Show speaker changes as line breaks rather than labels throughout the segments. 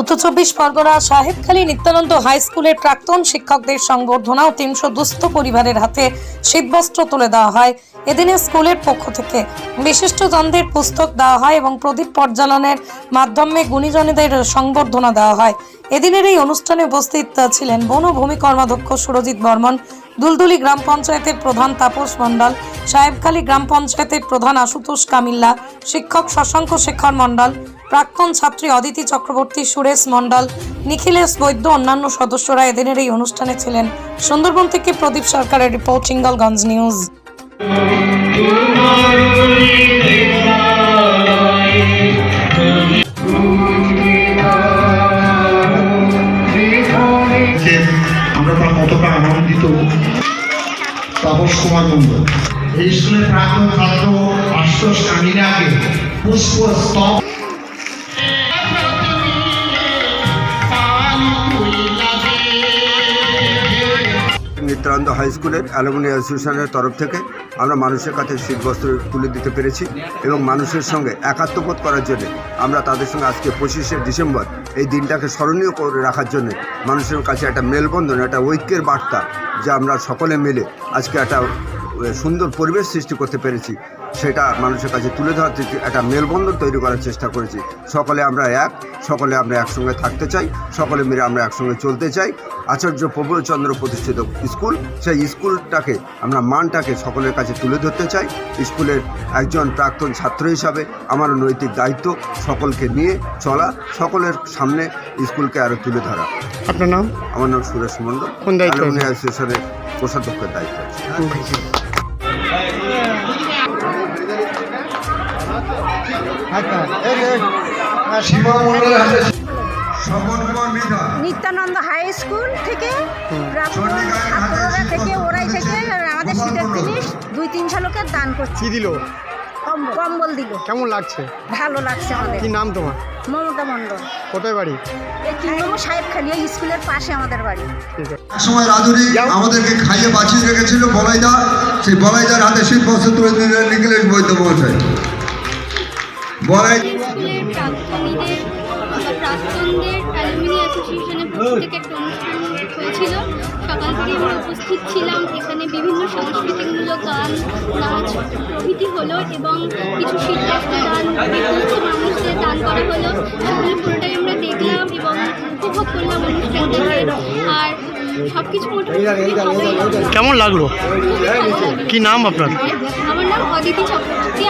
উত্তর চব্বিশ পরগনা সাহেবখালী নিত্যানন্দ হাই স্কুলের প্রাক্তন শিক্ষকদের সংবর্ধনা ও তিনশো দুস্থ পরিবারের হাতে শীতবস্ত্র তুলে দেওয়া হয়। এদিনে স্কুলের পক্ষ থেকে বিশিষ্টজনদের পুস্তক দেওয়া হয় এবং প্রদীপ পর্যালনের মাধ্যমে গুণীজনীদের সংবর্ধনা দেওয়া হয়। এদিনের এই অনুষ্ঠানে উপস্থিত ছিলেন বন ভূমি কর্মাধ্যক্ষ সুরজিৎ বর্মন, দুলদুলি গ্রাম পঞ্চায়েতের প্রধান তাপস মণ্ডল, সাহেবখালী গ্রাম পঞ্চায়েতের প্রধান আশুতোষ কামিল্লা, শিক্ষক শশাঙ্ক শেখর মণ্ডল প্রাক্তন ছাত্রী অদিতি চক্রবর্তী সুরেশ মণ্ডল নিখিলেশ বৈদ্য অন্যান্য সদস্যরা এদিনের এই অনুষ্ঠানে ছিলেন। সুন্দরবন থেকে প্রদীপ সরকারের রিপোর্ট সিঙ্গলগঞ্জ নিউজ।
আমরা তার কতটা আনন্দিত। তাপস কুমার মন্ডল এই স্কুলের প্রাক্তন ছাত্র আশুতোষ কামিনাকে পুষ্প স্তব
নিত্যানন্দ হাই স্কুলের অ্যালুমিনি অ্যাসোসিয়েশনের তরফ থেকে আমরা মানুষের কাছে শীতবস্ত্র তুলে দিতে পেরেছি এবং মানুষের সঙ্গে একাত্মবোধ করার জন্য আমরা তাদের সঙ্গে আজকে পঁচিশে ডিসেম্বর এই দিনটাকে স্মরণীয় করে রাখার জন্য মানুষের কাছে একটা মেলবন্ধন, একটা ঐক্যের বার্তা যা আমরা সকলে মিলে আজকে একটা সুন্দর পরিবেশ সৃষ্টি করতে পেরেছি। সেটা মানুষের কাছে তুলে ধরার একটা মেলবন্ধন তৈরি করার চেষ্টা করেছি। সকলে আমরা এক সকলে আমরা একসঙ্গে থাকতে চাই সকলে মিলে আমরা একসঙ্গে চলতে চাই। আচার্য প্রফুল্লচন্দ্র প্রতিষ্ঠিত স্কুল সেই স্কুলটাকে আমরা মানটাকে সকলের কাছে তুলে ধরতে চাই। স্কুলের একজন প্রাক্তন ছাত্র হিসাবে আমার নৈতিক দায়িত্ব সকলকে নিয়ে চলা সকলের সামনে স্কুলকে আরও তুলে ধরা।
আপনার নাম?
আমার নাম সুরেশ মণ্ডল।
কোন দায়িত্বে?
অ্যাসোসিয়েশনের কোষাধ্যক্ষের দায়িত্ব।
নিত্যানন্দ হাই স্কুল থেকে ছাত্ররা থেকে ওরাই থেকে আমাদের শীতের জিনিস দুই তিনশো লোকের দান করছি।
কি দিল?
কম- কম্বল দিল।
কেমন লাগছে?
ভালো লাগছে আমাদের।
কি নাম তোমার?
মমতা মণ্ডল।
কোথায় বাড়ি?
সাহেব খালি স্কুলের পাশে আমাদের বাড়ি।
ঠিক আছে।
রাধুরি আমাদেরকে খাইয়ে বাঁচিয়ে রেখেছিল বলাইদা। সেই বলাইদার হাতে শীত বস্ত্র তুলে দিলেন নিখিলেশ বৈদ্য মহাশয় বলাই
স্কুলের প্রাক্তনীদের প্রাক্তনদের অ্যালুমিনি অ্যাসোসিয়েশনের পক্ষ থেকে একটা অনুষ্ঠান হয়েছিল। সকাল থেকে আমরা উপস্থিত ছিলাম। এখানে বিভিন্ন সাংস্কৃতিকমূলক গান নাচ প্রভৃতি হলো এবং কিছু দান বিদ্যুৎ মানুষদের দান করা হলো। সেগুলো পুরোটাই আমরা দেখলাম এবং উপভোগ করলাম অনুষ্ঠানটাকে। আর সব কিছু মোটামুটি।
কেমন লাগল। কি নাম আপনার?
আমার নাম অদিতি চক্রবর্তী।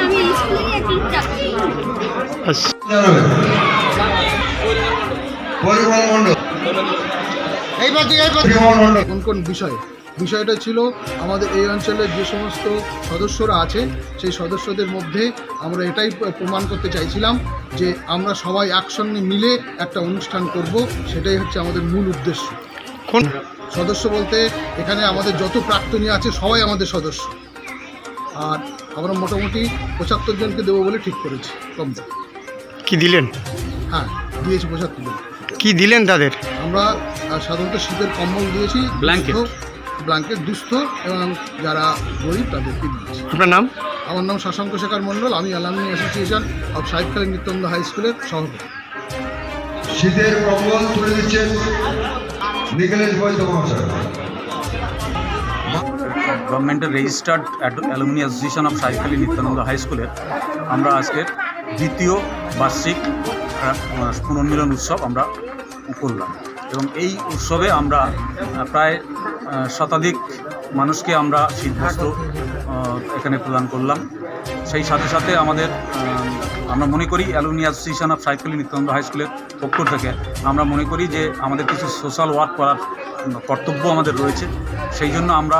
কোন কোন বিষয়? বিষয়টা ছিল আমাদের এই অঞ্চলের যে সমস্ত সদস্যরা আছে সেই সদস্যদের মধ্যে আমরা এটাই প্রমাণ করতে চাইছিলাম যে আমরা সবাই একসঙ্গে মিলে একটা অনুষ্ঠান করব সেটাই হচ্ছে আমাদের মূল উদ্দেশ্য।
কোন?
সদস্য বলতে এখানে আমাদের যত প্রাক্তনী আছে সবাই আমাদের সদস্য। আর আমরা মোটামুটি পঁচাত্তর জনকে দেবো বলে ঠিক করেছি কম।
কি দিলেন?
হ্যাঁ দিয়েছি পঁচাত্তর জন
কি দিলেন তাদের?
আমরা সাধারণত শীতের কম্বল দিয়েছি
Blanket.
ব্ল্যাঙ্কেট দুস্থ এবং যারা গরিব তাদেরকে দিয়েছি।
আপনার নাম?
আমার নাম শশাঙ্ক শেখর মণ্ডল আমি alumni association of Sahibkali Nityananda high স্কুলের সভাপতি।
শীতের কম্বল তুলে দিচ্ছেন নিখিলেশ বৈদ্য মহাশয়।
গভর্নমেন্টের registered alumni association of Saikali Nityananda high স্কুলের আমরা আজকের দ্বিতীয় বার্ষিক পুনর্মিলন উৎসব আমরা করলাম এবং এই উৎসবে আমরা প্রায় শতাধিক মানুষকে আমরা আহ, এখানে প্রদান করলাম। সেই সাথে সাথে আমাদের আমরা মনে করি alumni association of Saikeli Nityananda high স্কুলের পক্ষ থেকে আমরা মনে করি যে আমাদের কিছু সোশ্যাল ওয়ার্ক করার কর্তব্য আমাদের রয়েছে। সেই জন্য আমরা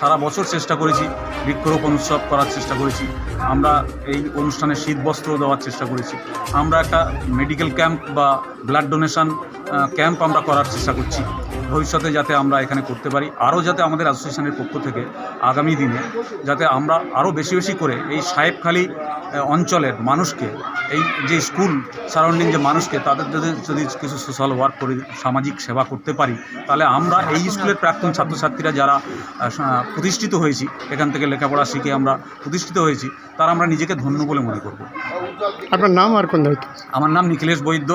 সারা বছর চেষ্টা করেছি বৃক্ষরোপণ উৎসব করার চেষ্টা করেছি। আমরা এই অনুষ্ঠানে শীত বস্ত্র দেওয়ার চেষ্টা করেছি। আমরা একটা মেডিকেল ক্যাম্প বা ব্লাড ডোনেশন ক্যাম্প আমরা করার চেষ্টা করছি। ভবিষ্যতে যাতে আমরা এখানে করতে পারি আরও যাতে আমাদের অ্যাসোসিয়েশনের পক্ষ থেকে আগামী দিনে যাতে আমরা আরও বেশি বেশি করে এই সাহেবখালী অঞ্চলের মানুষকে এই যে স্কুল সারাউন্ডিং যে মানুষকে তাদের যদি যদি কিছু সোশ্যাল ওয়ার্ক করে সামাজিক সেবা করতে পারি তাহলে আমরা এই স্কুলের প্রাক্তন ছাত্রছাত্রীরা যারা প্রতিষ্ঠিত হয়েছি এখান থেকে লেখাপড়া শিখে আমরা প্রতিষ্ঠিত হয়েছি তারা আমরা নিজেকে ধন্য বলে মনে করব।
আপনার নাম আর কোন দায়িত্ব?
আমার নাম Nikhilesh Baidya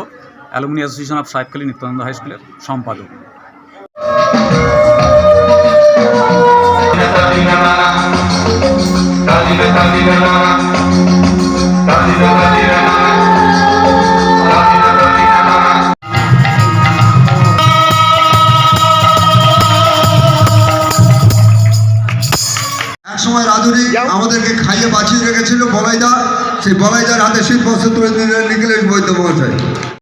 alumni association of Sahebkhali Nityananda high স্কুলের সম্পাদক।
সময় রাধুরি আমাদেরকে খাইয়ে বাঁচিয়ে রেখেছিল বলাইদা। সেই বলাইদার হাতে শীত বস্ত্র তুলে দিলেন নিখিলেশ বৈদ্য মহাশয়।